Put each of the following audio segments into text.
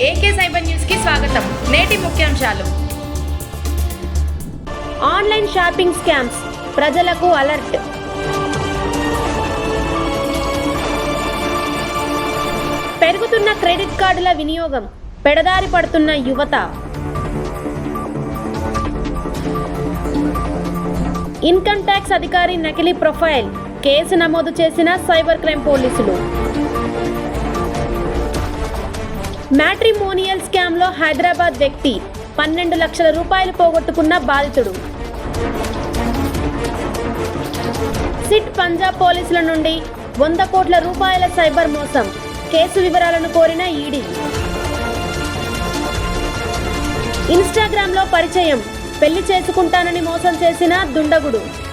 AK cyber న్యూస్కి స్వాగతం. నేటి ముఖ్యాంశాలు. Online shopping scams. ప్రజలకు అలర్ట్. పెరుగుతున్న క్రెడిట్ కార్డుల వినియోగం. పెడదారి పడుతున్న యువత. ఇన్కమ్ ట్యాక్స్ అధికారి నకిలీ ప్రొఫైల్. కేసు నమోదు చేసిన సైబర్ క్రైమ్ పోలీసులు. మ్యాట్రిమోనియల్ స్కామ్లో హైదరాబాద్ వ్యక్తి పన్నెండు లక్షల రూపాయలు పోగొట్టుకున్న బాధితుడు సిట్ పంజాబ్ పోలీసుల నుండి వంద కోట్ల రూపాయల సైబర్ మోసం. కేసు వివరాలను కోరిన ఈడీ. ఇన్స్టాగ్రామ్లో పరిచయం. పెళ్ళి చేసుకుంటానని మోసం చేసిన దుండగుడు.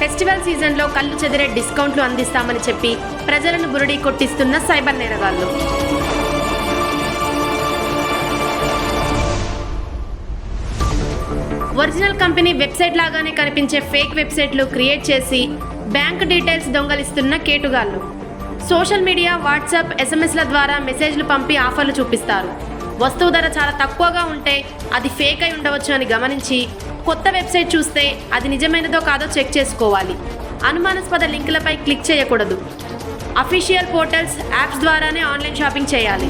ఫెస్టివల్ సీజన్లో కళ్ళు చెదిరే డిస్కౌంట్లు అందిస్తామని చెప్పి ప్రజలను బురుడి కొట్టిస్తున్న సైబర్ నేరగాళ్ళు. ఒరిజినల్ కంపెనీ వెబ్సైట్ లాగానే కనిపించే ఫేక్ వెబ్సైట్లు క్రియేట్ చేసి బ్యాంక్ డీటెయిల్స్ దొంగలిస్తున్న కేటుగాళ్ళు సోషల్ మీడియా వాట్సాప్ ఎస్ఎంఎస్ల ద్వారా మెసేజ్లు పంపి ఆఫర్లు చూపిస్తారు. వస్తువు ధర చాలా తక్కువగా ఉంటే అది ఫేక్ అయి ఉండవచ్చు అని గమనించి కొత్త వెబ్సైట్ చూస్తే అది నిజమైనదో కాదో చెక్ చేసుకోవాలి. అనుమానాస్పద లింకులపై క్లిక్ చేయకూడదు. అఫీషియల్ పోర్టల్స్ యాప్స్ ద్వారానే ఆన్లైన్ షాపింగ్ చేయాలి.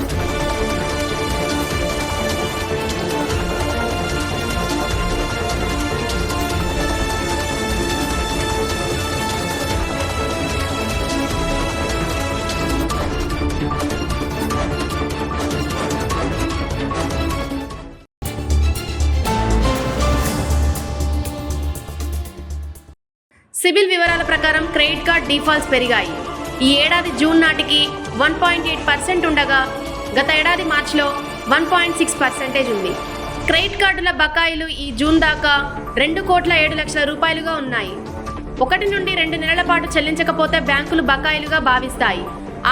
సిబిల్ వివరాల ప్రకారం క్రెడిట్ కార్డ్ డిఫాల్ట్స్ పెరిగాయి. ఈ ఏడాది జూన్ నాటికి వన్ పాయింట్ ఎయిట్ పర్సెంట్ ఉండగా గత ఏడాది మార్చిలో వన్ పాయింట్ సిక్స్ పర్సెంటేజ్ ఉంది. క్రెడిట్ కార్డుల బకాయిలు ఈ జూన్ దాకా రెండు కోట్ల ఏడు లక్షల రూపాయలుగా ఉన్నాయి. ఒకటి నుండి రెండు నెలల పాటు చెల్లించకపోతే బ్యాంకులు బకాయిలుగా భావిస్తాయి.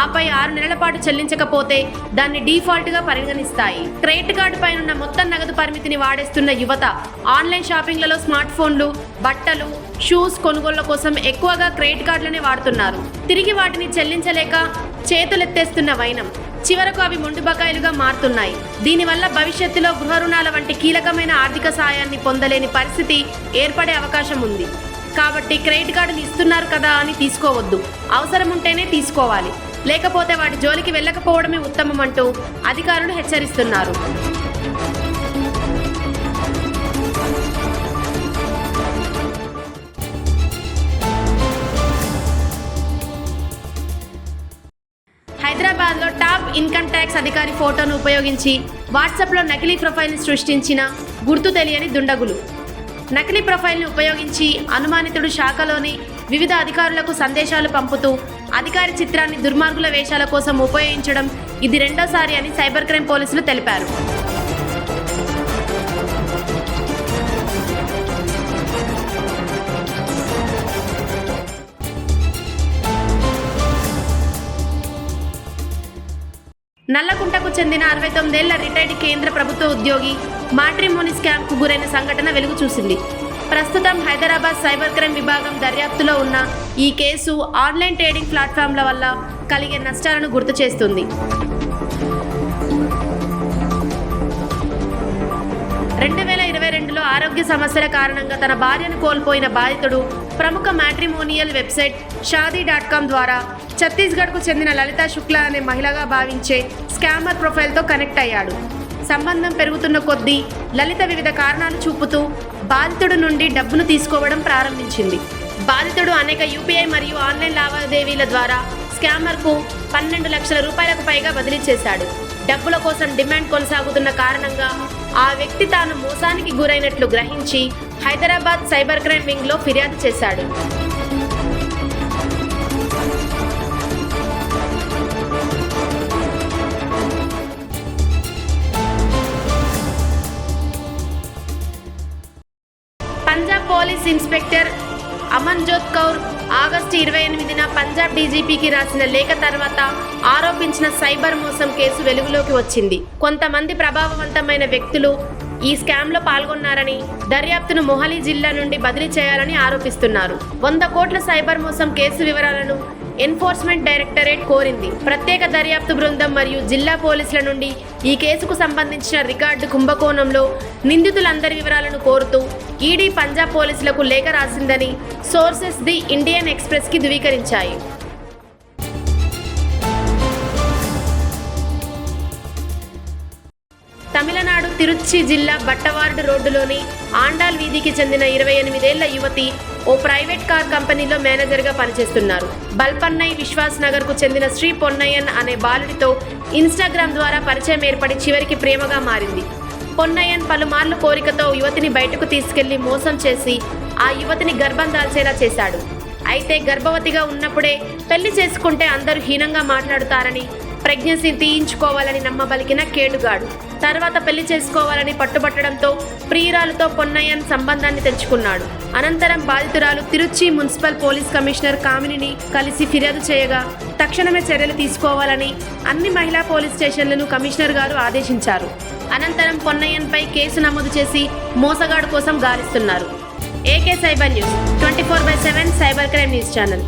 ఆపై ఆరు నెలల పాటు చెల్లించకపోతే దాన్ని డీఫాల్ట్గా పరిగణిస్తాయి. క్రెడిట్ కార్డు పైన మొత్తం నగదు పరిమితిని వాడేస్తున్న యువత ఆన్లైన్ షాపింగ్లలో స్మార్ట్ ఫోన్లు బట్టలు షూస్ కొనుగోళ్ళ కోసం ఎక్కువగా క్రెడిట్ కార్డులనే వాడుతున్నారు. తిరిగి వాటిని చెల్లించలేక చేతులెత్తేస్తున్న వైనం. చివరకు అవి మొండు బకాయిలుగా మారుతున్నాయి. దీనివల్ల భవిష్యత్తులో గృహ రుణాల వంటి కీలకమైన ఆర్థిక సాయాన్ని పొందలేని పరిస్థితి ఏర్పడే అవకాశం ఉంది. కాబట్టి క్రెడిట్ కార్డులు ఇస్తున్నారు కదా అని తీసుకోవద్దు. అవసరం ఉంటేనే తీసుకోవాలి. లేకపోతే వాటి జోలికి వెళ్ళకపోవడమే ఉత్తమం అంటూ అధికారులు హెచ్చరిస్తున్నారు. హైదరాబాద్లో టాప్ ఇన్కమ్ ట్యాక్స్ అధికారి ఫోటోను ఉపయోగించి వాట్సాప్లో నకిలీ ప్రొఫైల్ని సృష్టించిన గుర్తు తెలియని దుండగులు. నకిలీ ప్రొఫైల్ని ఉపయోగించి అనుమానితుడు శాఖలోని వివిధ అధికారులకు సందేశాలు పంపుతూ అధికారి చిత్రాన్ని దుర్మార్గుల వేషాల కోసం ఉపయోగించడం ఇది రెండోసారి అని సైబర్ క్రైమ్ పోలీసులు తెలిపారు. నల్లకుంటకు చెందిన అరవై తొమ్మిదేళ్ళ రిటైర్డ్ కేంద్ర ప్రభుత్వ ఉద్యోగి మాట్రిమోని స్కామ్కు గురైన సంఘటన వెలుగు చూసింది. ప్రస్తుతం హైదరాబాద్ సైబర్ క్రైమ్ విభాగం దర్యాప్తులో ఉన్న ఈ కేసు ఆన్లైన్ ట్రేడింగ్ ప్లాట్ఫామ్ల వల్ల కలిగే నష్టాలను గుర్తు చేస్తుంది. రెండు వేల ఇరవై రెండులో ఆరోగ్య సమస్యల కారణంగా తన భార్యను కోల్పోయిన బాధితుడు ప్రముఖ matrimonial website Shaadi dot com ద్వారా ఛత్తీస్గఢ్కు చెందిన లలిత శుక్లా అనే మహిళగా భావించే స్కామర్ ప్రొఫైల్తో కనెక్ట్ అయ్యాడు. సంబంధం పెరుగుతున్న కొద్దీ లలిత వివిధ కారణాలు చూపుతూ బాధితుడు నుండి డబ్బును తీసుకోవడం ప్రారంభించింది. బాధితుడు అనేక యూపీఐ మరియు ఆన్లైన్ లావాదేవీల ద్వారా స్కామర్కు పన్నెండు లక్షల రూపాయలకు పైగా బదిలీ చేశాడు. డబ్బుల కోసం డిమాండ్ కొనసాగుతున్న కారణంగా ఆ వ్యక్తి తాను మోసానికి గురైనట్లు గ్రహించి హైదరాబాద్ సైబర్ క్రైమ్ వింగ్లో ఫిర్యాదు చేశాడు. Police inspector Amanjot Kaur August ఇరవై ఎనిమిదిన పంజాబ్ డీజీపీకి రాసిన లేఖ తర్వాత ఆరోపించిన సైబర్ మోసం కేసు వెలుగులోకి వచ్చింది. కొంతమంది ప్రభావవంతమైన వ్యక్తులు ఈ స్కామ్లో పాల్గొన్నారని దర్యాప్తును మొహాలీ జిల్లా నుండి బదిలీ చేయాలని ఆరోపిస్తున్నారు. వంద కోట్ల సైబర్ మోసం కేసు వివరాలను ఎన్ఫోర్స్మెంట్ డైరెక్టరేట్ కోరింది. ప్రత్యేక దర్యాప్తు బృందం మరియు జిల్లా పోలీసుల నుండి ఈ కేసుకు సంబంధించిన రికార్డు కుంభకోణంలో నిందితులందరి వివరాలను కోరుతూ ఈడీ పంజాబ్ పోలీసులకు లేఖ రాసిందని సోర్సెస్ ది ఇండియన్ ఎక్స్ప్రెస్కి ధృవీకరించాయి. తమిళనాడు తిరుచి జిల్లా బట్టవార్డు రోడ్డులోని ఆండాల్ వీధికి చెందిన ఇరవై ఎనిమిదేళ్ళ యువతి ఓ ప్రైవేట్ కార్ కంపెనీలో మేనేజర్గా పనిచేస్తున్నారు. బల్పన్నై విశ్వాస్ నగర్కు చెందిన శ్రీ పొన్నయ్యన్ అనే బాలుడితో ఇన్స్టాగ్రామ్ ద్వారా పరిచయం ఏర్పడి చివరికి ప్రేమగా మారింది. పొన్నయ్యన్ పలుమార్లు కోరికతో యువతిని బయటకు తీసుకెళ్ళి మోసం చేసి ఆ యువతిని గర్భం దాల్చేలా చేశాడు. అయితే గర్భవతిగా ఉన్నప్పుడే పెళ్ళి చేసుకుంటే అందరూ హీనంగా మాట్లాడుతారని ప్రెగ్నెన్సీ తీయించుకోవాలని నమ్మబలికిన కేటుగాడు తర్వాత పెళ్ళి చేసుకోవాలని పట్టుబట్టడంతో ప్రియురాలతో పొన్నయ్యన్ సంబంధాన్ని తెచ్చుకున్నాడు అనంతరం బాధితురాలు తిరుచి మున్సిపల్ పోలీస్ కమిషనర్ కామినిని కలిసి ఫిర్యాదు చేయగా తక్షణమే చర్యలు తీసుకోవాలని అన్ని మహిళా పోలీస్ స్టేషన్లను కమిషనర్ గారు ఆదేశించారు. అనంతరం పొన్నయ్యన్పై కేసు నమోదు చేసి మోసగాడు కోసం గాలిస్తున్నారు. AK cyber news twenty four by seven cyber crime news channel.